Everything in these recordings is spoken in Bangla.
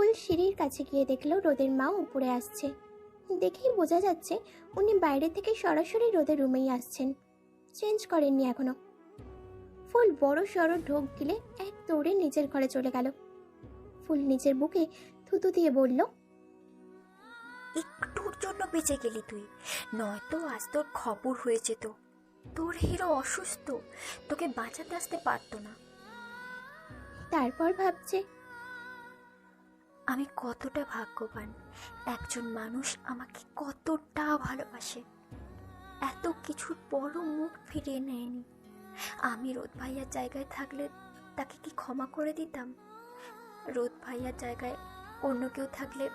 ফুল সিঁড়ির কাছে গিয়ে দেখল রোদের মা উপরে আসছে। দেখেই বোঝা যাচ্ছে উনি বাইরে থেকে সরাসরি রোদের রুমেই আসছেন। চেঞ্জ করেননি এখনও। ফুল বড় সড়ো ঢোক গিলে এক দৌড়ে নিজের ঘরে চলে গেল। ফুল নিজের বুকে থুতু দিয়ে বলল একটুর জন্য বেঁচে গেলি তুই। নয়তো আজ তোর খবর হয়ে যেত তোর হিরো অসুস্থ। তোকে বাঁচাতে আসতে পারতো না। তারপর ভাবছে আমি কতটা ভাগ্যবান। একজন মানুষ আমাকে কতটা ভালোবাসে। এত কিছুর পরও মুখ ফিরিয়ে নেয়নি। আমি রোদ ভাইয়ার জায়গায় থাকলে তাকে কি ক্ষমা করে দিতাম? রোদ ভাইয়ার জায়গায় অন্য কেউ থাকলে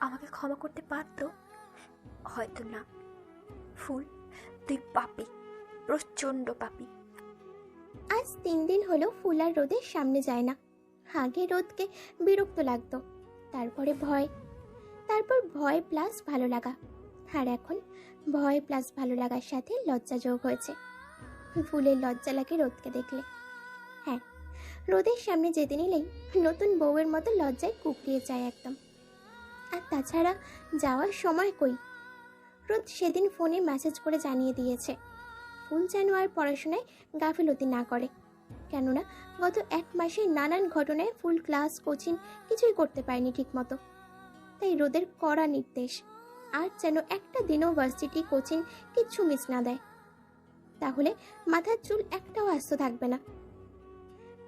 আমাকে ক্ষমা করতে পারতো? হয়তো না। ফুল, তুই পাপি, প্রচণ্ড পাপি। আজ তিন দিন হলো ফুল আর রোদের সামনে যায় না। আগে রোদকে বিরক্ত লাগতো। তারপরে ভয়। তারপর ভয় প্লাস ভালো লাগা। আর এখন ভয় প্লাস ভালো লাগার সাথে লজ্জা যোগ হয়েছে। ফুলের লজ্জা লাগে রোদকে দেখলে। হ্যাঁ রোদের সামনে যেতে নিলেই নতুন বউয়ের মতো লজ্জায় কুকড়িয়ে যায় একদম। আর তাছাড়া যাওয়ার সময় কই? রোদ সেদিন ফোনে মেসেজ করে জানিয়ে দিয়েছে। ফুল যেন আর পড়াশোনায় গাফিলতি না করে। কেননা গত এক মাসে নানান ঘটনায় ফুল ক্লাস কোচিং কিছুই করতে পারেনি ঠিকমতো। তাই রোদের কড়া নির্দেশ। আর যেন একটা দিনও ভার্সিটি কোচিং কিচ্ছু মিস না দেয়। তাহলে মাথার চুল একটাও আস্ত থাকবে না।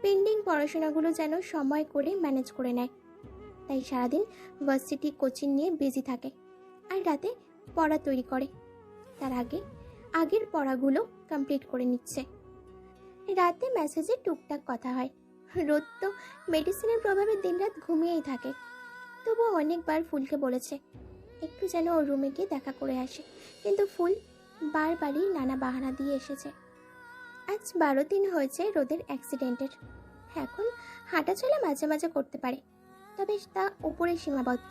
পেন্ডিং পড়াশোনাগুলো যেন সময় করে ম্যানেজ করে নেয়। তাই সারাদিন ভার্সিটি কোচিং নিয়ে বিজি থাকে। আর রাতে পড়া তৈরি করে। তার আগে আগের পড়াগুলো কমপ্লিট করে নিচ্ছে। রাতে মেসেজে টুকটাক কথা হয়। রোদ তো মেডিসিনের প্রভাবে দিনরাত ঘুমিয়েই থাকে। তবুও অনেকবার ফুলকে বলেছে, একটু যেন ওর রুমে গিয়ে দেখা করে আসে। কিন্তু ফুল বারবারই নানা বাহানা দিয়ে এসেছে। আজ বারো দিন হয়েছে রোদের অ্যাক্সিডেন্টের এখন হাঁটাচলা মাঝে মাঝে করতে পারে, তবে তা উপরে সীমাবদ্ধ।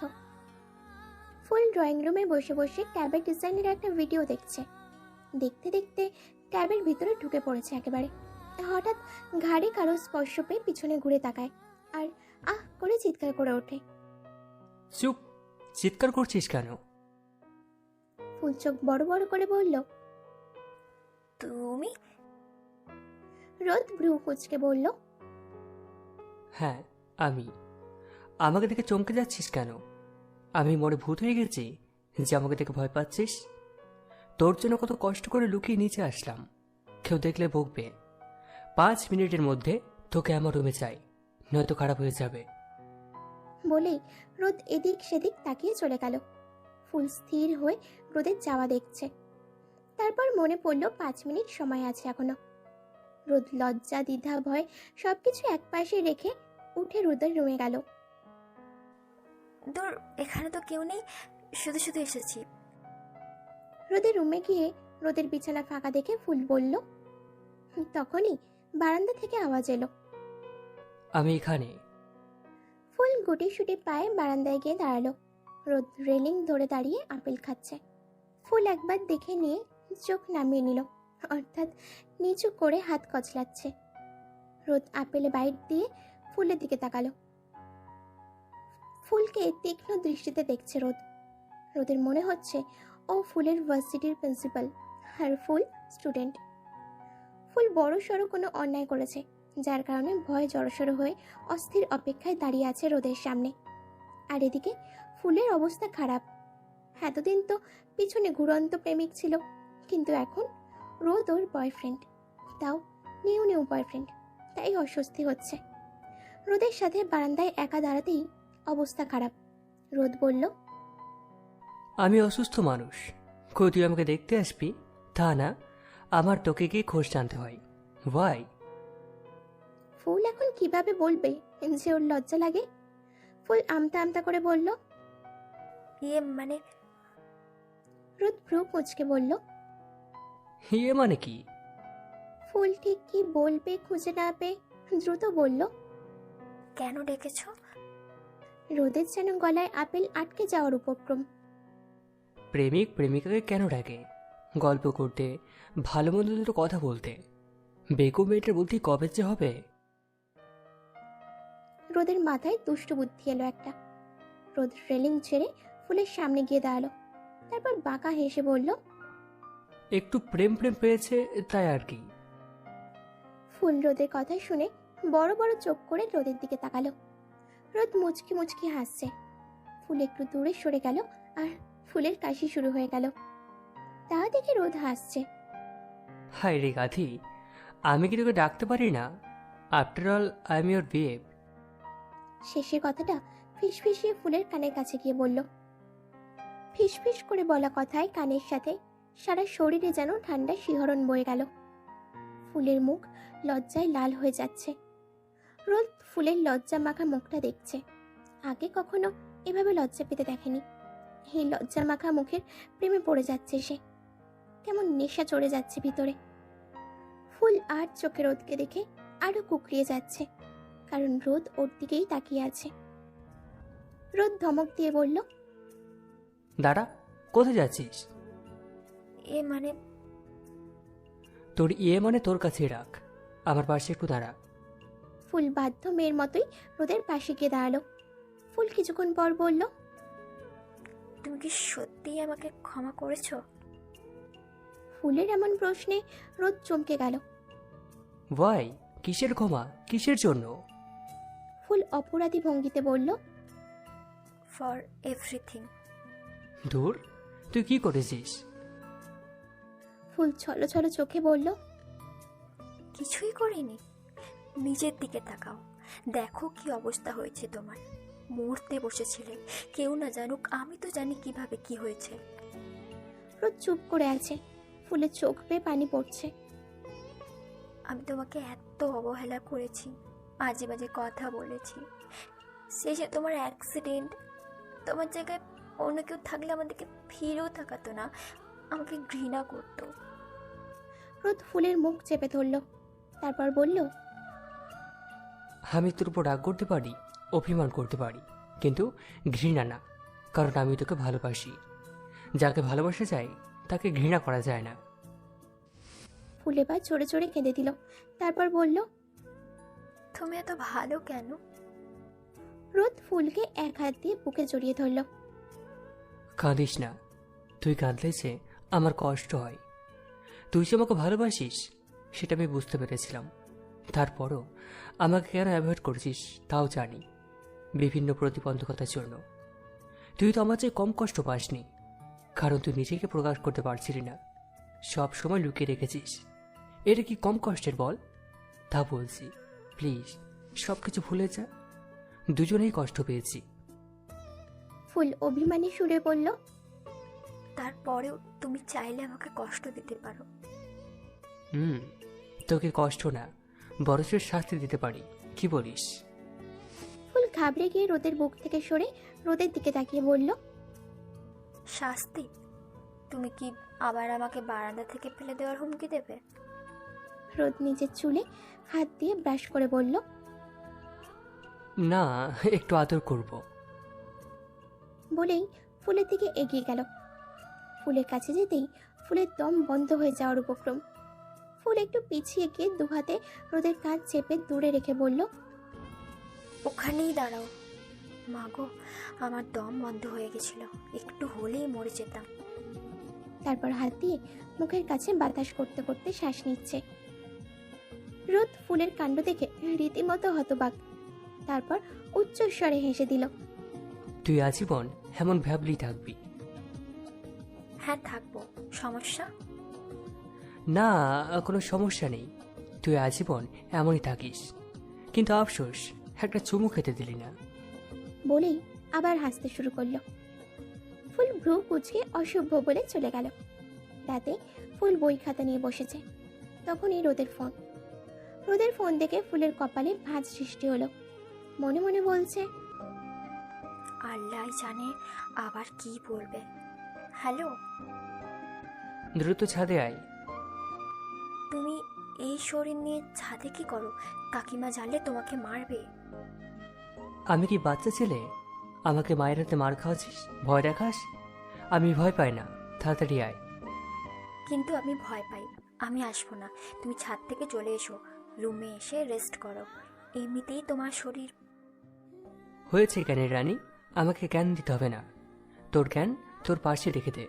ফুল ড্রয়িং রুমে বসে বসে ক্যাবের ডিজাইনের একটা ভিডিও দেখছে। দেখতে দেখতে ক্যাবের ভিতরে ঢুকে পড়েছে একেবারে। হঠাৎ ঘাড়ে কারও স্পর্শ পেয়ে পিছনে ঘুরে তাকায়। আর আহ করে চিৎকার করে ওঠে। চুপ চিৎকার করছিস কেন? ফুল চোখ বড় বড় করে বলল তুমি? রোদ ভ্রু কুচকে বলল হ্যাঁ আমি। আমাকে দেখে চমকে যাচ্ছিস কেন? আমি মনে ভূত হয়ে গেছি যে আমাকে দেখে ভয় পাচ্ছিস? তোর জন্য কত কষ্ট করে লুকিয়ে নিচে আসলাম। কেউ দেখলে বকবে। পাঁচ মিনিটের মধ্যে তোকে আমার রুমে চাই নয়তো খারাপ হয়ে যাবে। বলেই রোদ এদিক সেদিক তাকিয়ে চলে গেল। ফুল স্থির হয়ে রোদের যাওয়া দেখছে। তারপর মনে পড়ল পাঁচ মিনিট সময় আছে এখনও। রোদ লজ্জা দ্বিধা ভয় সবকিছু এক পাশে রেখে উঠে রোদের রুমে গেল। দূর এখানে তো কেউ নেই। শুধু শুধু এসেছি। রোদের রুমে গিয়ে রোদের বিছানা ফাঁকা দেখে ফুল বলল তখনই বারান্দা থেকে আওয়াজ এলো। আমি এখানে। ফুল গুটি সুটি পায়ে বারান্দায় গিয়ে দাঁড়াল। রোদ রেলিং ধরে দাঁড়িয়ে আপেল খাচ্ছে। ফুল একবার দেখে নিয়ে চোখ নামিয়ে নিল অর্থাৎ নিচু করে হাত কচলাচ্ছে। রোদ আপেলে বাইট দিয়ে ফুলের দিকে তাকালো। ফুলকে তীক্ষ্ণ দৃষ্টিতে দেখছে রোদ। রোদের মনে হচ্ছে ও ফুলের ভার্সিটির প্রিন্সিপাল আর ফুল স্টুডেন্ট ফুল বড় সড়ো কোনো অন্যায় করেছে, যার কারণে ভয় জড়সড় হয়ে অস্থির অপেক্ষায় দাঁড়িয়ে আছে রোদের সামনে। আর এদিকে ফুলের অবস্থা খারাপ। এতদিন তো পিছনে ঘুরন্ত প্রেমিক ছিল, কিন্তু এখন রোদ ওর বয়ফ্রেন্ড তাও নিউ নিউ বয়ফ্রেন্ড তাই অস্বস্তি হচ্ছে। রোদের সাথে বারান্দায় একা দাঁড়াতেই অবস্থা খারাপ। রোদ বলল, আমি অসুস্থ মানুষ। কই তুই আমাকে দেখতে আসবি? তা না আমার তোকে গিয়ে খোঁজ জানতে হয়। ওয়াই ফুল এখন কীভাবে বলবে? যে ওর লজ্জা লাগে? ফুল আমতা আমতা করে বলল ইয়ে মানে? রোদ ভ্রু কুচকে বলল ইয়ে মানে কি? ফুল ঠিক কি বলবে খুঁজে না পেয়ে দ্রুত বলল কেন ডেকেছো? রোদের যেন গলায় আপেল আটকে যাওয়ার উপক্রম। প্রেমিক প্রেমিকাকে কেন ডাকে? গল্প করতে ভালো মন্দ দুটো কথা বলতে। বেকু মেয়েটার বুদ্ধি কবে যে হবে? রোদের মাথায় দুষ্টু বুদ্ধি এলো একটা। রোদ রেলিং ছেড়ে ফুলের সামনে গিয়ে দাঁড়াল। তারপর বাঁকা হেসে বলল একটু প্রেম প্রেম পেয়েছে তাই আর কি। ফুল রোদের কথা শুনে বড় বড় চোখ করে রোদের দিকে তাকালো। রোদ মুচকি মুচকি হাসছে। ফুল একটু দূরে সরে গেল আর ফুলের কাশি শুরু হয়ে গেল। তা দেখে রোদ হাসছে। হাই রে গাধি আমি কি তোকে ডাকতে পারি না? After all I am your babe শেষের কথাটা ফিসফিসিয়ে ফুলের কানের কাছে গিয়ে বলল ফিসফিস করে বলা কথায় কানের সাথে সারা শরীরে যেন ঠান্ডা শিহরণ বয়ে গেল। ফুলের মুখ লজ্জায় লাল হয়ে যাচ্ছে। রোদ ফুলের লজ্জা মাখা মুখটা দেখছে। আগে কখনো এভাবে লজ্জা পেতে দেখেনি। এই লজ্জা মাখা মুখের প্রেমে পড়ে যাচ্ছে সে। কেমন নেশা চড়ে যাচ্ছে ভিতরে। ফুল আর চোখে রোদকে দেখে আরও কুকড়িয়ে যাচ্ছে কারণ রোদ ওর দিকেই তাকিয়ে আছে। রোদ ধমক দিয়ে বলল দাঁড়া কোথায় যাচ্ছিস? এ মানে? তোর ইয়ে মানে তোর কাছেই রাখ আমার পাশে একটু দাঁড়া। ফুল বাধ্য মেয়ের মতোই রোদের পাশে গিয়ে দাঁড়াল। ফুল কিছুক্ষণ পর বলল তুমি কি সত্যিই আমাকে ক্ষমা করেছ? ফুলের এমন প্রশ্নে রোদ চমকে গেল। ওয়াই কিসের ক্ষমা? কিসের জন্য? ফুল অপরাধী ভঙ্গিতে বলল ফর এভরিথিং দূর তুই কি করেছিস? ফুল ছলো ছলো চোখে বলল কিছুই করিনি। নিজের দিকে তাকাও। দেখো কি অবস্থা হয়েছে তোমার। মরতে বসেছিলে। কেউ না জানুক আমি তো জানি কীভাবে কি হয়েছে। রোদ চুপ করে আছে। ফুলের চোখ বেয়ে পানি পড়ছে। আমি তোমাকে এত অবহেলা করেছি বাজে বাজে কথা বলেছি। শেষে তোমার অ্যাক্সিডেন্ট তোমার জায়গায় অন্য কেউ থাকলে আমাদেরকে ফিরেও তাকাতো না আমাকে ঘৃণা করতো। রোদ ফুলের মুখ চেপে ধরল তারপর বলল আমি তোর উপর রাগ করতে পারি অভিমান করতে পারি কিন্তু ঘৃণা না কারণ আমি তোকে ভালোবাসি। যাকে ভালোবাসা যায় তাকে ঘৃণা করা যায় না। ফুল এবার চড়ে চড়ে কেঁদে দিল। তারপর বলল তুমি এত ভালো কেন? রোদ ফুলকে এক হাত দিয়ে বুকে জড়িয়ে ধরল। কাঁদিস না। তুই কাঁদলে যে আমার কষ্ট হয়। তুই যে আমাকে ভালোবাসিস সেটা আমি বুঝতে পেরেছিলাম। তারপরও আমাকে কেন অ্যাভয়েড করছিস তাও জানি। বিভিন্ন প্রতিবন্ধকতার জন্য। তুই তো আমার চেয়ে কম কষ্ট পাসনি। কারণ তুই নিজেকে প্রকাশ করতে পারছিলি না। সব সময় লুকিয়ে রেখেছিস। এটা কি কম কষ্টের বল? তা বলছি প্লিজ সব কিছু ভুলে যা। দুজনেই কষ্ট পেয়েছি। ফুল অভিমানী সুরে বলল তারপরেও তুমি চাইলে আমাকে কষ্ট দিতে পারো। হুম তোকে কষ্ট না বরফের শাস্তি দিতে পারি। কি বলিস? ফুল ঘাবড়ে গিয়ে রোদের বুক থেকে সরে রোদের দিকে তাকিয়ে বলল শাস্তি? তুমি কি আবার আমাকে বারান্দা থেকে ফেলে দেওয়ার হুমকি দেবে? রোদ নিজের চুলে হাত দিয়ে ব্রাশ করে বলল না একটু আদর করব। বলেই ফুলের দিকে এগিয়ে গেল। ফুলের কাছে যেতেই ফুলের দম বন্ধ হয়ে যাওয়ার উপক্রম। ফুল একটু পিছিয়ে গিয়ে দুহাতে রোদের কাঁধ চেপে দূরে রেখে বলল ওখানেই দাঁড়াও। মাগো আমার দম বন্ধ হয়ে গেছিল। একটু হলেই মরে যেতাম। তারপর হাত দিয়ে মুখের কাছে বাতাস করতে করতে শ্বাস নিচ্ছে। রোদ ফুলের কাণ্ড দেখে রীতিমতো হতবাক। তারপর উচ্চস্বরে হেসে দিল তুই আজীবন এমন ভাবলেই থাকবি। হ্যাঁ থাকব। সমস্যা? না কোনো সমস্যা নেই। তুই আজীবন এমনই থাকিস। কিন্তু আফসোস একটা চুমু খেতে দিলি না। বলেই আবার হাসতে শুরু করল। ফুল ভ্রু কুচকে অসভ্য বলে চলে গেল। রাতে ফুল বই খাতা নিয়ে বসেছে। তখনই রোদের ফোন। রোদের ফোন দেখে ফুলের কপালে ভাঁজ সৃষ্টি হলো। মনে মনে বলছে আল্লাহ জানে আবার কি বলবে। হ্যালো? দ্রুত ছাদে আয়। তুমি এই শরীর নিয়ে ছাদে কি করো? কাকিমা জানলে তোমাকে মারবে। আমি কি বাচ্চা ছেলে? আমাকে মায়ের হাতে মার খাওয়াছিস ভয় দেখাস? আমি ভয় পাই না। তাড়াতাড়ি আয়। কিন্তু আমি ভয় পাই আমি আসব না। তুমি ছাদ থেকে চলে এসো। রুমে এসে রেস্ট করো। এমনিতেই তোমার শরীর হয়েছে কেন রানী? আমাকে জ্ঞান দিতে হবে না। তোর জ্ঞান তোর পাশে রেখে দে।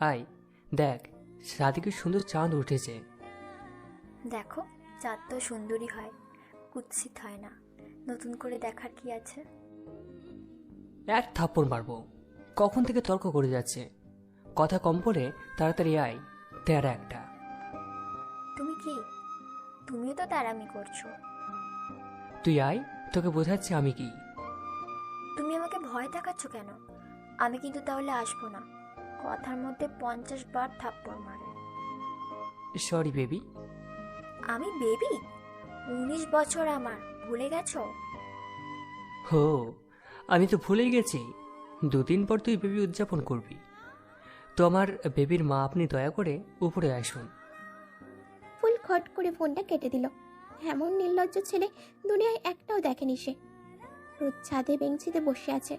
আয়। দেখ সাদিকে সুন্দর চাঁদ উঠেছে। দেখো চাঁদ তো সুন্দরী হয়। কুৎসিত হয় না। নতুন করে দেখার কি আছে? এক থাপ্পড় মারবো। কখন থেকে তর্ক করে যাচ্ছে? কথা কম পড়ে তাড়াতাড়ি আয় তেরা একটা। তুমি কি? তুমিও তো তারামি করছ। তুই আয় তোকে বোঝাচ্ছি আমি কি। তুমি আমাকে ভয় দেখাচ্ছ কেন? আমি কিন্তু তাহলে আসব না। কথার মধ্যে পঞ্চাশ বার থাপ্পড় মারে। Sorry baby. আমি বেবি? উনিশ বছর আমার। ভুলে গেছো? হো আমি তো ভুলেই গেছি। দুদিন পর তুই বেবি উদযাপন করবি। তো আমার বেবির মা আপনি দয়া করে উপরে আসুন। ফুল খট করে ফোনটা কেটে দিল। এমন নির্লজ্জ ছেলে দুনিয়ায় একটাও দেখেনি সে। রোদ ছাদে বেঞ্চিতে বসে আছে।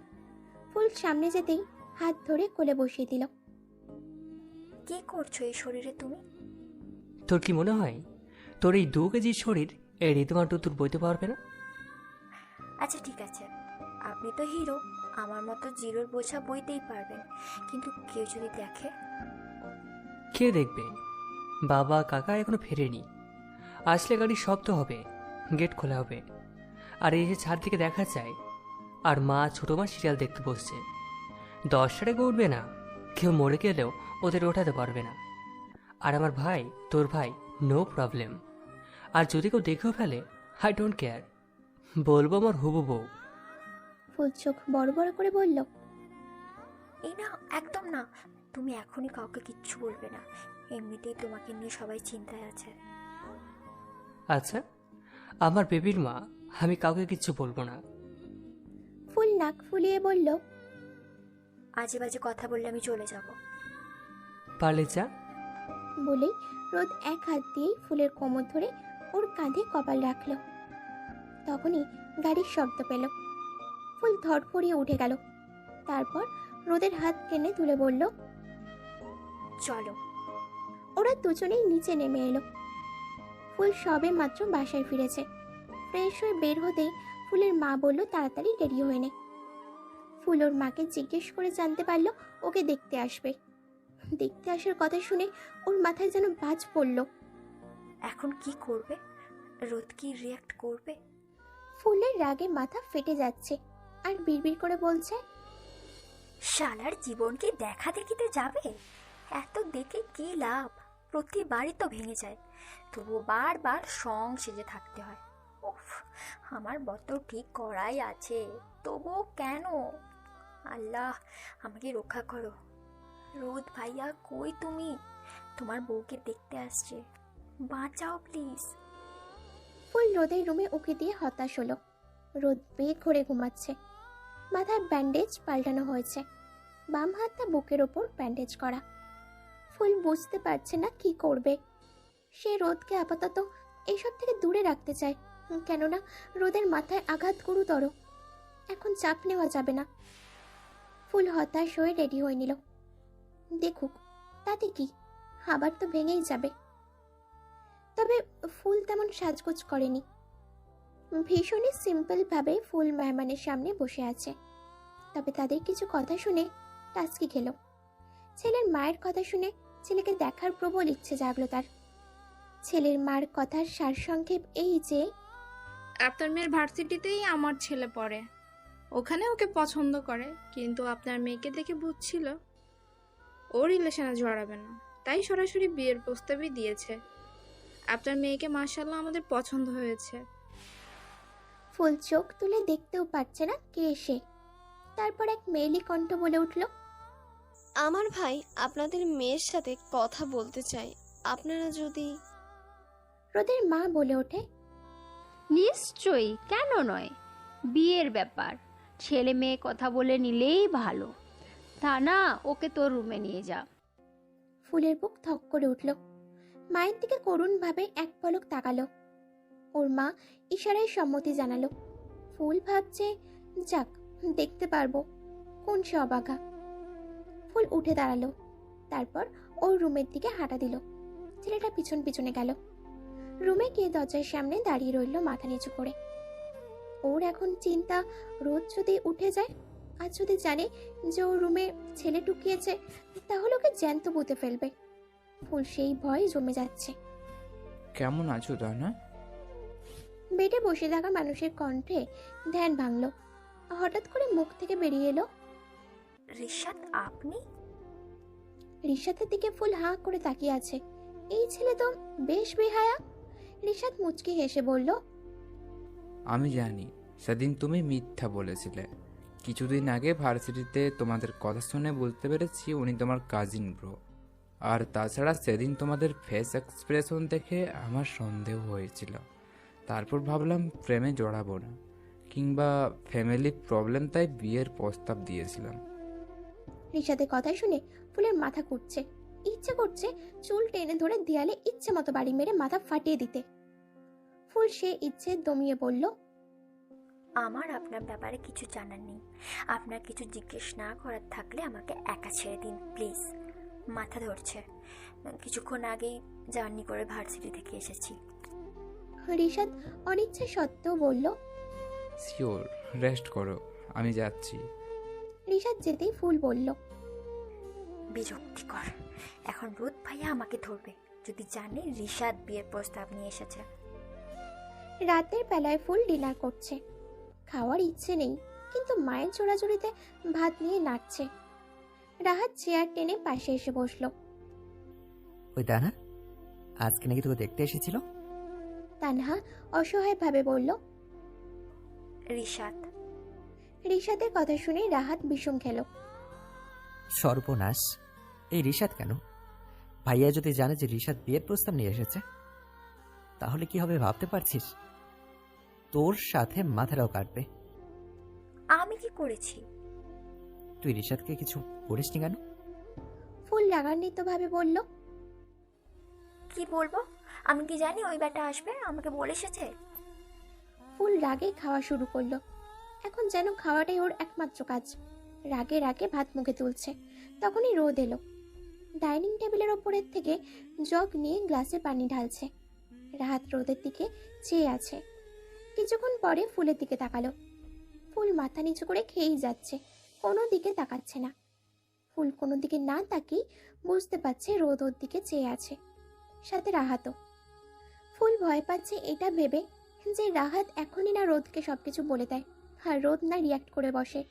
ফুল সামনে যেতেই হাত ধরে কোলে বসিয়ে দিল। কি করছ এই শরীরে তুমি? তোর কি মনে হয়? তোর এই দু কেজির শরীর এই ঋতুমাটু তোর বইতে পারবে না আচ্ছা ঠিক আছে। আপনি তো হিরো আমার মতো জিরোর বোঝা বইতেই পারবেন। কিন্তু কেউ যদি দেখে? কে দেখবে? বাবা কাকা এখনও ফেরেনি। আসলে গাড়ির শব্দ হবে গেট খোলা হবে। আর এই যে ছাদ থেকে দেখা যায় আর মা ছোট মা সিরিয়াল দেখতে বসছে। দশটা রেগে উঠবে না। কেউ মরে গেলেও ওদের ওঠাতে পারবে না। আর আমার ভাই তোর ভাই নো প্রবলেম আর যদি কেউ দেখেও ফেলে আই ডোন্ট কেয়ার বলব আমার হুবু বউ। ফুল চোখ বড় বড় করে বলল এই না একদম না। তুমি এখনই কাউকে কিচ্ছু বলবে না। এমনিতেই তোমাকে নিয়ে সবাই চিন্তায় আছে। আচ্ছা আমার বেবির মা আমি কাউকে কিচ্ছু বলব না। ফুল নাক ফুলিয়ে বলল আজে বাজে কথা বললে আমি চলে যাব। পারলে যা। বলেই রোদ এক হাত দিয়েই ফুলের কোমর ধরে ওর কাঁধে কপাল রাখল। তখনই গাড়ির শব্দ পেল। ফুল ধরফড়িয়ে উঠে গেল। তারপর রোদের হাত টেনে তুলে বলল, চলো। ওরা দুজনেই নিচে নেমে এলো। ফুল সবে মাত্র বাসায় ফিরেছে। ফ্রেশ হয়ে বের হতেই ফুলের মা বলল, তাড়াতাড়ি রেডি হয়ে নে। ফুল ওর মাকে জিজ্ঞেস করে জানতে পারল, ওকে দেখতে আসবে? দেখতে আসার কথা শুনে ওর মাথায় যেন বাজ পড়ল। এখন কি করবে? রোদ কি রিয়াক্ট করবে? ফুলের রাগে মাথা ফেটে যাচ্ছে আর বিড়বিড় করে বলছে শালার জীবন কি দেখা দেখিতে যাবে? এত দেখে কি লাভ? প্রতিবারই তো ভেঙে যায়। তবু বারবার সং সেজে থাকতে হয়। উফ আমার বত ঠিক করাই আছে তবুও কেন? আল্লাহ আমাকে রক্ষা করো। রোদ ভাইয়া কই তুমি? তোমার বউকে দেখতে আসছে। বাঁচাও, প্লিজ। ফুল রোদের রুমে উকি দিয়ে হতাশ হলো। রোদ বেগ ঘরে ঘুমাচ্ছে। মাথায় ব্যান্ডেজ পাল্টানো হয়েছে। বাম হাতটা বুকের ওপর ব্যান্ডেজ করা। ফুল বুঝতে পারছে না কি করবে। সে রোদকে আপাতত এইসব থেকে দূরে রাখতে চায়। কেননা রোদের মাথায় আঘাত গুরুতর। এখন চাপ নেওয়া যাবে না। ফুল হতাশ হয়ে রেডি হয়ে নিল। দেখুক, তাতে কি? আবার তো ভেঙেই যাবে। তবে ফুল তেমন সাজগোজ করেনি। ভীষণই সিম্পলভাবে ফুল মেহমানের সামনে বসে আছে। তবে তাদের কিছু কথা শুনে টাস্কি খেল। ছেলের মায়ের কথা শুনে ছেলেকে দেখার প্রবল ইচ্ছে জাগলো তার। ছেলের মার কথার সারসংক্ষেপ এই যে, আপনার মেয়ের ভার্সিটিতেই আমার ছেলে পড়ে। ওখানে ওকে পছন্দ করে, কিন্তু আপনার মেয়েকে দেখে বুঝছিল। ও রিলেশনে জড়াবে না। তাই সরাসরি বিয়ের প্রস্তাবই দিয়েছে। আপনার মেয়েকে মার্শাল্লাহ আমাদের পছন্দ হয়েছে। ফুল চোখ তুলে দেখতেও পারছে না কে সে। তারপর এক মেয়েলি কণ্ঠ বলে উঠল আমার ভাই আপনাদের মেয়ের সাথে কথা বলতে চাই আপনারা যদি রোদের মা বলে ওঠে নিশ্চয়ই কেন নয়? বিয়ের ব্যাপার। ছেলে মেয়ে কথা বলে নিলেই ভালো। তা না ওকে তোর রুমে নিয়ে যা। ফুলের বুক থক করে উঠল মায়ের দিকে করুণভাবে এক পলক তাকালো। ওর মা ইশারায় সম্মতি জানালো। ফুল ভাবছে, যাক, দেখতে পারব। কোন সে অবাগা? ফুল উঠে দাঁড়াল। তারপর ওর রুমের দিকে হাঁটা দিল। ছেলেটা পিছন পিছনে গেল। রুমে গিয়ে দরজার সামনে দাঁড়িয়ে রইল মাথা নিচু করে। ওর এখন চিন্তা রোদ যদি উঠে যায় আর যদি জানে যে ওর রুমে ছেলে টুকিয়েছে, তাহলে ওকে জ্যান্ত পুঁতে ফেলবে। ফুল সেই ভয় জমে যাচ্ছে। কেমন আছো দানা বেডে বসে থাকা মানুষের কণ্ঠে ধ্যান ভাঙলো। হঠাৎ করে মুখ থেকে বেরিয়ে এলো। রিশাদ আপনি? রিশাতের দিকে ফুল হাঁ করে তাকিয়ে আছে। এই ছেলে তো বেশ বেহায়া। রিশাদ মুচকি হেসে বলল আমি জানি সেদিন তুমি মিথ্যা বলেছিলে। কিছুদিন আগে ভার্সিটিতে তোমাদের কথা শুনে বুঝতে পেরেছি উনি তোমার কাজিন ব্রো আর তাছাড়া সেদিন তোমাদের ফেস এক্সপ্রেশন দেখে আমার সন্দেহ হয়েছিল। তারপর ভাবলাম প্রেমে জড়াবো না কিংবা ফ্যামিলি প্রবলেম তাই বিয়ের প্রস্তাব দিয়েছিলাম। রিশাদের কথা শুনে ফুলের মাথা কুটছে ইচ্ছে করছে চুল টেনে ধরে দেয়ালে ইচ্ছে মতো বাড়ি মেরে মাথা ফাটিয়ে দিতে। ফুল সে ইচ্ছে দমিয়ে বলল আমার আপনার ব্যাপারে কিছু জানার নেই। আপনার কিছু জিজ্ঞেস না করার থাকলে আমাকে একা ছেড়ে দিন প্লিজ। মাথা ধরছে। কিছুক্ষণ আগেই জার্নি করে ভার্সিটি থেকে এসেছি। রিশাদ অনিচ্ছে সত্ত্বেও বলল শিওর রেস্ট করো আমি যাচ্ছি। রিশাদ যেতেই ফুল বলল বিরক্তিকর। এখন রোদ ভাইয়া আমাকে ধরবে। যদি জানে রিশাদ বিয়ের প্রস্তাব নিয়ে এসেছে। রাতের বেলায় ফুল ডিনার করছে। খাওয়ার ইচ্ছে নেই কিন্তু মায়ের জোড়াজুড়িতে ভাত নিয়ে নাচছে। রাহাত চেয়ার টেনে পাশে এসে বসল। ওই দানা আজকে নাকি তোকে দেখতে এসেছিল? তানহা অসহায়ভাবে বলল রিশাদ রিশাদের কথা শুনে রাহাত বিষম খেল। সর্বনাশ এই রিশাদ কেন? ভাইয়া যদি জানে যে রিশাদ বিয়ের প্রস্তাব নিয়ে এসেছে তাহলে কি হবে ভাবতে পারছিস? তোর সাথে মাথাটাও কাটবে। আমি কি করেছি? তুই রিশাদকে কিছু করিসনি কেন? ফুল রাগান্বিতভাবে বলল কি বলব? আমি কি জানি ওই ব্যাটা আসবে? আমাকে বলে এসেছে? ফুল রাগে খাওয়া শুরু করল। এখন যেন খাওয়াটাই ওর একমাত্র কাজ। রাগে রাগে ভাত মুখে তুলছে। তখনই রোদ এলো। ডাইনিং টেবিলের ওপরের থেকে জগ নিয়ে গ্লাসে পানি ঢালছে। রাহাত রোদের দিকে চেয়ে আছে। কিছুক্ষণ পরে ফুলের দিকে তাকালো। ফুল মাথা নিচু করে খেয়েই যাচ্ছে। কোনো দিকে তাকাচ্ছে না। ফুল কোনো দিকে না তাকিয়ে বুঝতে পারছে রোদ ওর দিকে চেয়ে আছে। সাথে রাহাতও। ফুল ভয় পাচ্ছে এটা ভেবে যে রাহাত এখনই না রোদকে সবকিছু বলে দেয় আর রোদ না রিয়াক্ট করে বসে।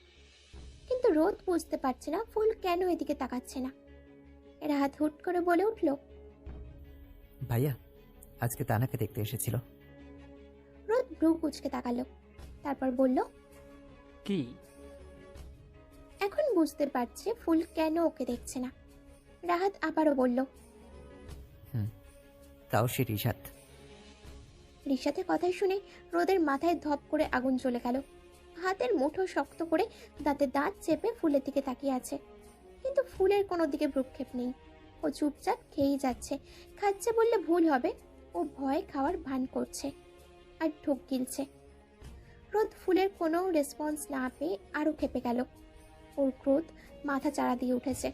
কিন্তু রোদ বুঝতে পারছে না ফুল কেন এদিকে তাকাচ্ছে না। রাহাত হুট করে বলে উঠল ভাইয়া আজকে তানাকে দেখতে এসেছিল। রোদ ভ্রু কুচকে তাকালো তারপর বলল কি? এখন বুঝতে পারছে ফুল কেন ওকে দেখছে না। রাহাত আবারও বলল তাও সে রিশাদ রিশাতের কথা শুনে রোদের মাথায় ধপ করে আগুন চলে গেল। হাতের মুঠো শক্ত করে দাঁতে দাঁত চেপে ফুলের দিকে তাকিয়ে আছে। কিন্তু ফুলের কোনো দিকে ভ্রুক্ষেপ নেই। ও চুপচাপ খেয়েই যাচ্ছে। খাচ্ছে বললে ভুল হবে। ও ভয় খাওয়ার ভান করছে আর ঢোক গিলছে। রোদ ফুলের কোনো রেসপন্স না পেয়ে আরও খেপে গেল। ওর ক্রোধ মাথা চাড়া দিয়ে উঠেছে।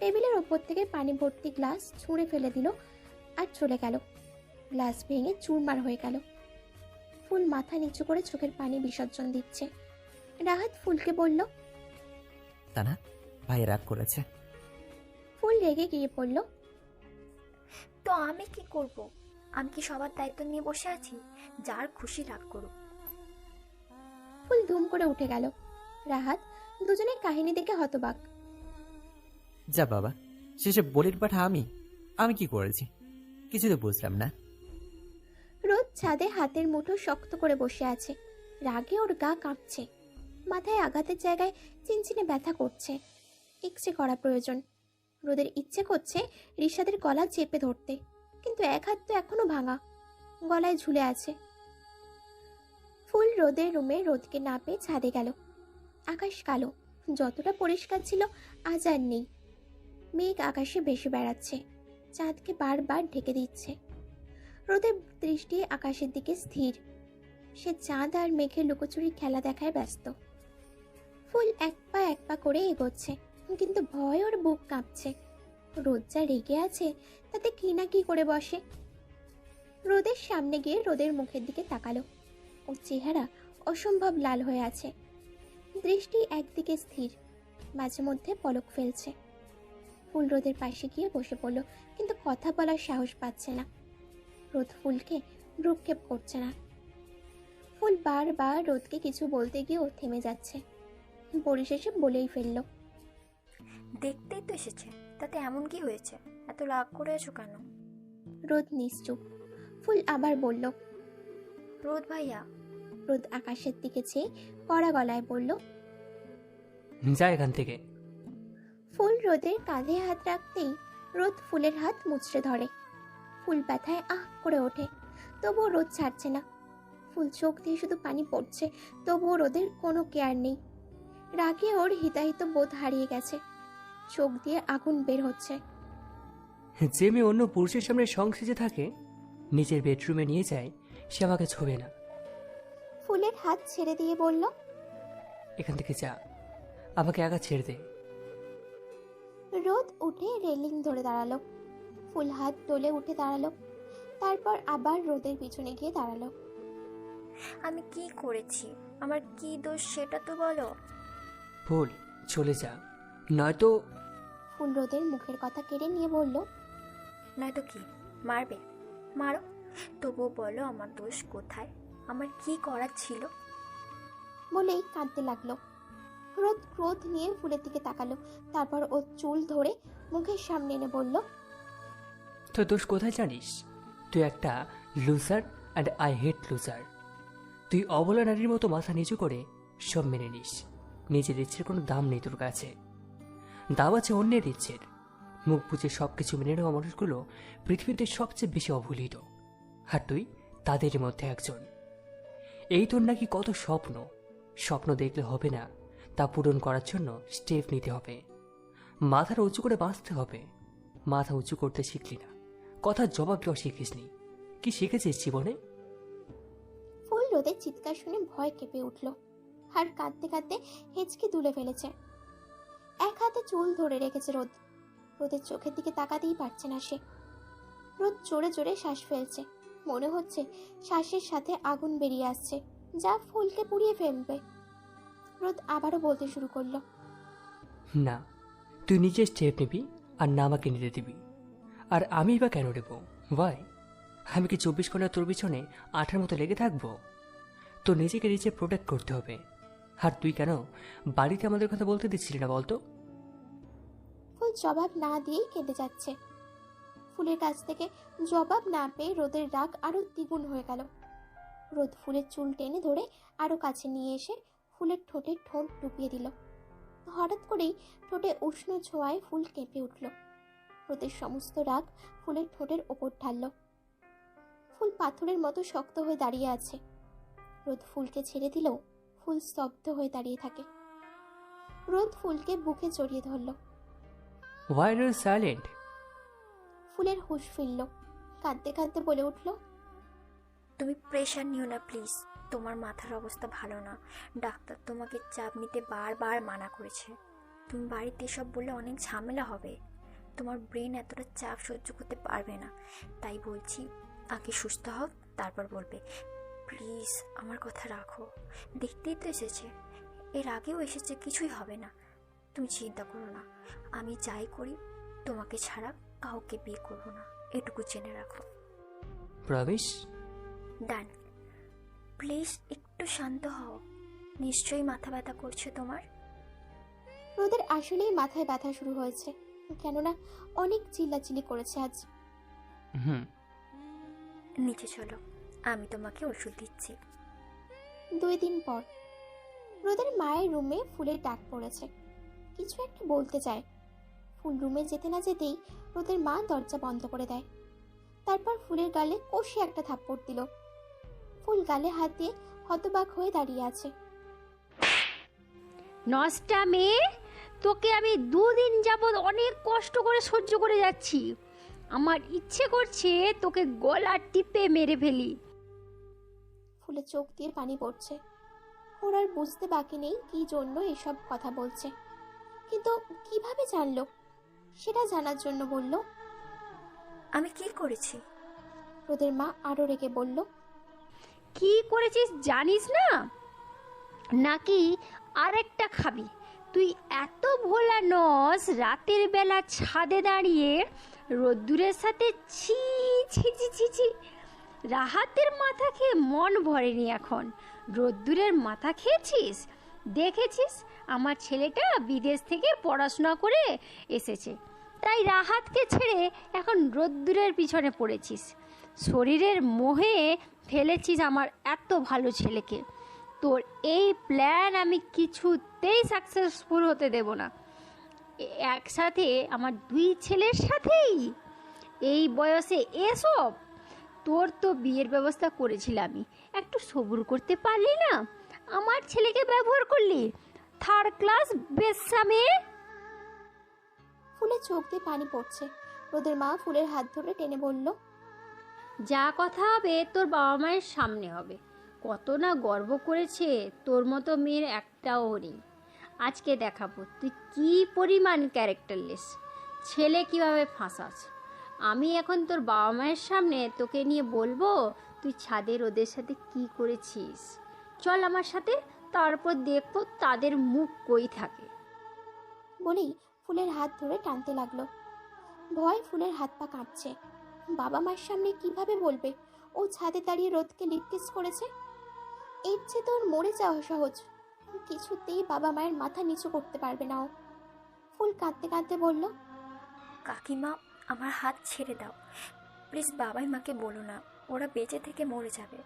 টেবিলের ওপর থেকে পানি ভর্তি গ্লাস ছুঁড়ে ফেলে দিল আর চলে গেল। গ্লাস ভেঙে চুরমার হয়ে গেল। ফুল মাথা নিচু করে চোখের পানি বিসর্জন দিচ্ছে। রাহাত ফুলকে বলল তানা ভাইয়া রাগ করেছে। ফুল রেগে গিয়ে পড়ল তো আমি কি করব? আমি কি সবার দায়িত্ব নিয়ে বসে আছি? যার খুশি রাগ করুক। ফুল ধুম করে উঠে গেল। রাহাত দুজনের কাহিনী দেখে হতবাক। যা বাবা শেষে বলির পাঠা আমি। আমি কি করেছি? কিছু তো বুঝলাম না। রোদ ছাদে হাতের মুঠো শক্ত করে বসে আছে। রাগে ওর গা কাঁপছে। মাথায় আঘাতের জায়গায় চিনচিনে ব্যথা করছে। এক্সরে করা প্রয়োজন। রোদের ইচ্ছে করছে রিশাদের গলা চেপে ধরতে কিন্তু এক হাত তো এখনও ভাঙা। গলায় ঝুলে আছে। ফুল রোদের রুমে রোদকে না পেয়ে ছাদে গেল। আকাশ কালো। যতটা পরিষ্কার ছিল, আজ আর নেই। মেঘ আকাশে ভেসে বেড়াচ্ছে। চাঁদকে বারবার ঢেকে দিচ্ছে। রোদের দৃষ্টি আকাশের দিকে স্থির। সে চাঁদ আর মেঘে লুকোচুরি খেলা দেখায় ব্যস্ত। ফুল এক পা এক পা করে এগোচ্ছে, কিন্তু ভয় ওর বুক কাঁপছে। রোদ যা রেগে আছে, তাতে কি না কি করে বসে? রোদের সামনে গিয়ে রোদের মুখের দিকে তাকালো। ওর চেহারা অসম্ভব লাল হয়ে আছে। দৃষ্টি একদিকে স্থির মাঝে মধ্যে পলক ফেলছে। ফুল রোদের পাশে গিয়ে বসে পড়ল কিন্তু কথা বলার সাহস পাচ্ছে না। রোদ ফুলকে ভ্রুক্ষেপ করছে না। ফুল বারবার রোদকে কিছু বলতে গিয়েও থেমে যাচ্ছে। পরিশেষে বলেই ফেলল দেখতেই তো এসেছে তাতে এমন কি হয়েছে? এত রাগ করে আছো কেন? রোদ নিশ্চুপ। ফুল আবার বলল রোদ ভাইয়া রোদ আকাশের দিকে চেয়ে কড়া গলায় বলল যা এখান থেকে। ফুল রোদের কাঁধে হাত রাখতেই রোদ ফুলের হাত মুচড়ে ধরে। ফুল ব্যথায় আহ করে ওঠে তবুও রোদ ছাড়ছে না। ফুল চোখ দিয়ে শুধু পানি পড়ছে তবুও রোদের কোনো কেয়ার নেই। রাগে ওর হিতাহিত বোধ হারিয়ে গেছে। চোখ দিয়ে আগুন বের হচ্ছে। যে মেয়ে অন্য পুরুষের সামনে সংসেজে থাকে নিজের বেডরুমে নিয়ে যায় সে আমাকে ছোবে না। ফুলের হাত ছেড়ে দিয়ে বলল এখান থেকে যা আমাকে একা ছেড়ে দে। রোদ উঠে রেলিং ধরে দাঁড়াল। ফুল হাত তোলে উঠে দাঁড়াল। তারপর আবার রোদের পিছনে গিয়ে দাঁড়াল। আমি কি করেছি? আমার কি দোষ সেটা তো বলো। ফুল চলে যা। নয়তো ফুল রোদের মুখের কথা কেড়ে নিয়ে বলল নয়তো কি? মারবে? মারো। তবুও বলো আমার দোষ কোথায়? আমার কি করার ছিল? বলেই কাঁদতে লাগল। রোদ ক্রোধ নিয়ে ফুলের দিকে তাকালো। তারপর ও চুল ধরে মুখের সামনে এনে বলল তো দোষ কোথায় জানিস? তুই একটা loser and I hate loser তুই অবলা নারীর মতো মাথা নিচু করে সব মেনে নিস। নিজের ইচ্ছের কোনো দাম নেই তোর কাছে। দাম আছে অন্যের ইচ্ছের। মুখ বুঝে সব কিছু মেনে নেওয়া মানুষগুলো পৃথিবীতে সবচেয়ে বেশি অবহেলিত। আর তুই তাদের মধ্যে একজন। এই তোর নাকি কত স্বপ্ন। স্বপ্ন দেখলে হবে না, তা পূরণ করার জন্য স্টেপ নিতে হবে। মাথার উঁচু করে বাঁচতে হবে। মাথা উঁচু করতে শিখলি না। কথার জবাব দেওয়া শিখিসনি। কি শিখেছিস জীবনে? ফুল রোদের চিৎকার শুনে ভয় কেঁপে উঠল আর কাঁদতে কাঁদতে হেঁচকি তুলে ফেলেছে। এক হাতে চুল ধরে রেখেছে রোদ। রোদের চোখের দিকে তাকাতেই পারছে না সে। রোদ জোরে জোরে শ্বাস ফেলছে। মনে হচ্ছে শ্বাসের সাথে আগুন বেরিয়ে আসছে যা ফুলকে পুড়িয়ে ফেলবে। রোদ আবারও বলতে শুরু করল। না তুই নিজে স্টেপ নিবি আর না আমাকে নিতে দিবি। আর আমি বা কেন নেব? ভাই আমি কি চব্বিশ ঘণ্টা তোর পিছনে আঠার মতো লেগে থাকব? তো নিজেকে নিজে প্রোটেক্ট করতে হবে। আর তুই কেন বাড়িতে আমাদের কথা বলতে দিচ্ছিলি না বলতো? ফুল জবাব না দিয়েই কেঁদে যাচ্ছে। ফুলের কাছ থেকে জবাব না পেয়ে রোদের রাগ আরও দ্বিগুণ হয়ে গেল। রোদ ফুলের চুল টেনে ধরে আরও কাছে নিয়ে এসে ফুলের ঠোঁটে ঠোঁট ডুবিয়ে দিল। হঠাৎ করেই ঠোঁটে উষ্ণ ছোঁয়ায় ফুল কেঁপে উঠল। রোদের সমস্ত রাগ ফুলের ঠোঁটের ওপর ঢালল। ফুল পাথরের মতো শক্ত হয়ে দাঁড়িয়ে আছে। রোদ ফুলকে ছেড়ে দিলেও ফুল স্তব্ধ হয়ে দাঁড়িয়ে থাকে। রোদ ফুলকে বুকে জড়িয়ে ধরল। আর সাইলেন্ট ফুলের হুঁশ ফিরল। কাঁদতে কাঁদতে বলে উঠল, তুমি প্রেশার নিও না প্লিজ তোমার মাথার অবস্থা ভালো না। ডাক্তার তোমাকে চাপ নিতে বারবার মানা করেছে। তুমি বাড়িতে এসব বললে অনেক ঝামেলা হবে। তোমার ব্রেন এতটা চাপ সহ্য করতে পারবে না। তাই বলছি, আগে সুস্থ হও, তারপর বলবে। প্লিজ আমার কথা রাখো। দেখতেই তো এসেছে। এর আগেও এসেছে, কিছুই হবে না। তুমি চিন্তা করো না। আমি যাই করি, তোমাকে ছাড়া কাউকে বিয়ে করব না এটুকু জেনে রাখো। প্রবেশ? ডান। প্লিজ একটু শান্ত হও। নিশ্চয়ই মাথা ব্যথা করছে তোমার? রোদের আসলেই মাথায় ব্যথা শুরু হয়েছে কেননা অনেক চিল্লাচিল্লি করেছে আজ। হুম। নিচে চলো আমি তোমাকে ওষুধ দিচ্ছি। দুই দিন পর। রোদের মায়ের রুমে ফুলের ডাক পড়েছে। কিছু একটা বলতে চায় ফুল রুমে যেতে না যেতেই রোদের মা দরজা বন্ধ করে দেয়। তারপর ফুলের গালে কষে একটা থাপ্পড় দিল। ফুল গালে হাত দিয়ে হতবাক হয়ে দাঁড়িয়ে আছে। নষ্টা মেয়ে তোকে আমি দুদিন যাবৎ অনেক কষ্ট করে সহ্য করে যাচ্ছি। আমার ইচ্ছে করছে তোকে গলা টিপে মেরে ফেলি। ফুলে চোখ দিয়ে পানি পড়ছে। ওর আর বুঝতে বাকি নেই কি জন্য এসব কথা বলছে। কিন্তু কীভাবে জানলো? সেটা জানার জন্য বলল আমি কি করেছি? রোদের মা আরও রেগে বলল কি করেছিস জানিস না? নাকি আরেকটা খাবি? তুই এত ভোলা নস রাতের বেলা ছাদে দাঁড়িয়ে রোদ্দুরের সাথে ছি ছি ছি ছি ছি। রাহাতের মাথা খেয়ে মন ভরেনি এখন। রোদ্দুরের মাথা খেয়েছিস? দেখেছিস? আমার ছেলেটা বিদেশ থেকে পড়াশোনা করে এসেছে। তাই রাহাতকে ছেড়ে এখন রোদ্দুরের পিছনে পড়েছিস। শরীরের মোহে ফেলেছিস আমার এত ভালো ছেলেকে। তোর এই প্ল্যান আমি কিছুতেই সাকসেসফুল হতে দেব না। একসাথে আমার দুই ছেলের সাথেই। এই বয়সে এসব? তোর তো বিয়ের ব্যবস্থা করেছিলামই একটু সবুর করতে পারলি না? আমার ছেলেকে ব্যবহার করলি? থার্ড ক্লাস বেসামে ফুলের চোখ দিয়ে পানি পড়ছে। রোদের মা ফুলের হাত ধরে টেনে বলল যা কথা হবে তোর বাবা মায়ের সামনে হবে। কত না গর্ব করেছে তোর মতো মেয়ের একটাও নেই। আজকে দেখাবো তুই কি পরিমাণ ক্যারেক্টারলেস ছেলে কীভাবে ফাঁসাস? আমি এখন তোর বাবা মায়ের সামনে তোকে নিয়ে বলব তুই ছাদের ওদের সাথে কি করেছিস? চল আমার সাথে তারপর দেখব তাদের মুখ কই থাকে। বলেই ফুলের হাত ধরে টানতে লাগল। ভয় ফুলের হাত পা কাঁপছে। বাবা মার সামনে কীভাবে বলবে? ও ছাদে দাঁড়িয়ে রোদকে লিপকিস করেছে? এর চেয়ে তোর মরে যাওয়া সহজ। কিছুতেই বাবা মায়ের মাথা নিচু করতে পারবে না ও। ফুল কাঁদতে কাঁদতে বলল কাকিমা আমার হাত ছেড়ে দাও। প্লিজ বাবাই মাকে বলো না ওরা বেঁচে থেকে মরে যাবে।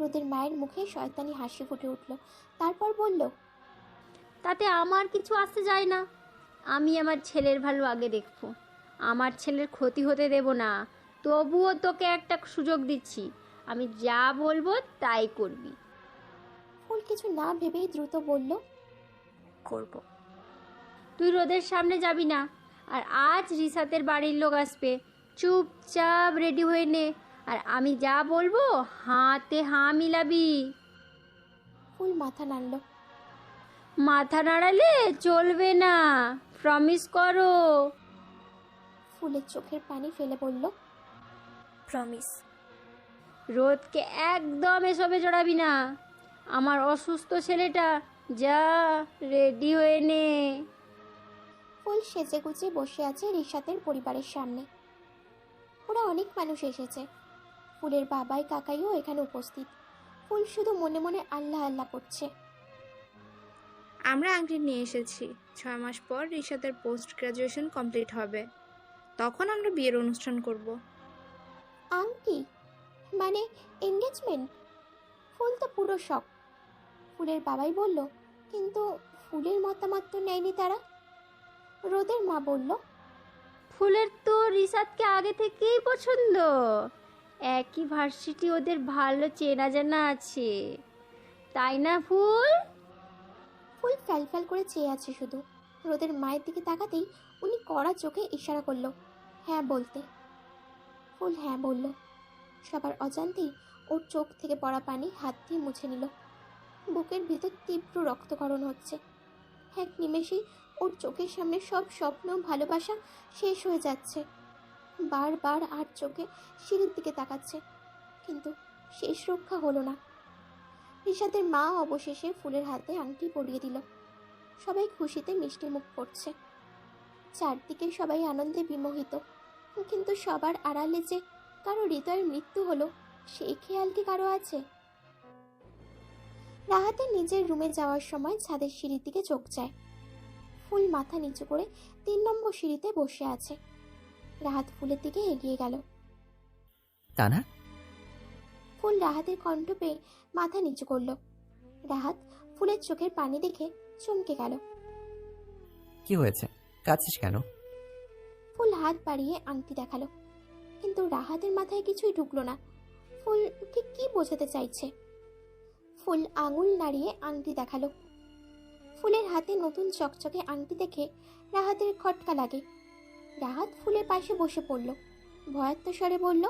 রোদের মায়ের মুখে শয়তানি হাসি ফুটে উঠল। তারপর বলল তাতে আমার কিছু আসতে যায় না। আমি আমার ছেলের ভালো আগে দেখব। আমার ছেলের ক্ষতি হতে দেব না। তবুও তোকে একটা সুযোগ দিচ্ছি। আমি যা বলব তাই করবি। ফুল কিছু না ভেবেই দ্রুত বলল করব। তুই রোদের সামনে যাবি না আর আজ রিসাতের বাড়ির লোক আসবে। চুপচাপ রেডি হয়ে নে। আর আমি যা বলব হাতে হাঁ মিলাবি। ফুল মাথা নাড়ল। মাথা নাড়ালে চলবে না প্রমিস করো। ফুলের চোখের পানি ফেলে বলল প্রমিস রোদকে একদম এসবে জড়াবি না। আমার অসুস্থ ছেলেটা যা রেডি হয়ে নে। ফুল সেজে গুজে বসে আছে রিশাতের পরিবারের সামনে। ওরা অনেক মানুষ এসেছে। ফুলের বাবাই কাকাইও এখানে উপস্থিত। ফুল শুধু মনে মনে আল্লাহ আল্লাহ করছে। আমরা আংটি নিয়ে এসেছি। ছয় মাস পর রিশাদের পোস্ট গ্রাজুয়েশন কমপ্লিট হবে। তখন আমরা বিয়ের অনুষ্ঠান করব। আংটি? মানে এঙ্গেজমেন্ট? ফুল তো পুরো শখ। ফুলের বাবাই বলল কিন্তু ফুলের মতামত তো নেয়নি তারা? রোদের মা বলল ফুলের তো রিসাদকে আগে থেকেই পছন্দ। একই ভার্সিটি ওদের ভালো চেনা জানা আছে। তাই না, ফুল? ফুল ফ্যাল ফ্যাল করে চেয়ে আছে শুধু। রোদের মায়ের দিকে তাকাতেই উনি কড়া চোখে ইশারা করল হ্যাঁ বলতে। ফুল হ্যাঁ বলল। সবার অজান্তেই ওর চোখ থেকে পড়া পানি হাত দিয়ে মুছে নিল। বুকের ভিতর তীব্র রক্তকরণ হচ্ছে। এক নিমেষেই ওর চোখের সামনে সব স্বপ্ন, ভালোবাসা শেষ হয়ে যাচ্ছে। বারবার আর চোখে সিঁড়ির দিকে তাকাচ্ছে, কিন্তু শেষ রক্ষা হলো না। রিশাদের মা অবশেষে ফুলের হাতে আংটি পরিয়ে দিল। সবাই খুশিতে মিষ্টি মুখ করছে। চারদিকে সবাই আনন্দে বিমোহিত, কিন্তু সবার আড়ালে যে কারও হৃদয়ের মৃত্যু হলো, সেই খেয়াল কি কারও আছে? রাহাতে নিজের রুমে যাওয়ার সময় ছাদের সিঁড়ির দিকে চোখ যায়। ফুল মাথা নিচু করে তিন নম্বর সিঁড়িতে বসে আছে। রাহাত ফুলের দিকে এগিয়ে গেল। তা না ফুল রাহাতের কণ্ঠ পেয়ে মাথা নিচু করল। রাহাত ফুলের চোখের পানি দেখে চমকে গেল। কি হয়েছে? কাঁদছিস কেন? ফুল হাত বাড়িয়ে আংটি দেখাল। কিন্তু রাহাতের মাথায় কিছুই ঢুকলো না। ফুল ঠিক কি বোঝাতে চাইছে? ফুল আঙুল নাড়িয়ে আংটি দেখাল। ফুলের হাতে নতুন চকচকে আংটি দেখে রাহাতের খটকা লাগে। রাহাত ফুলের পাশে বসে পড়ল। ভয়াত্ম স্বরে বলল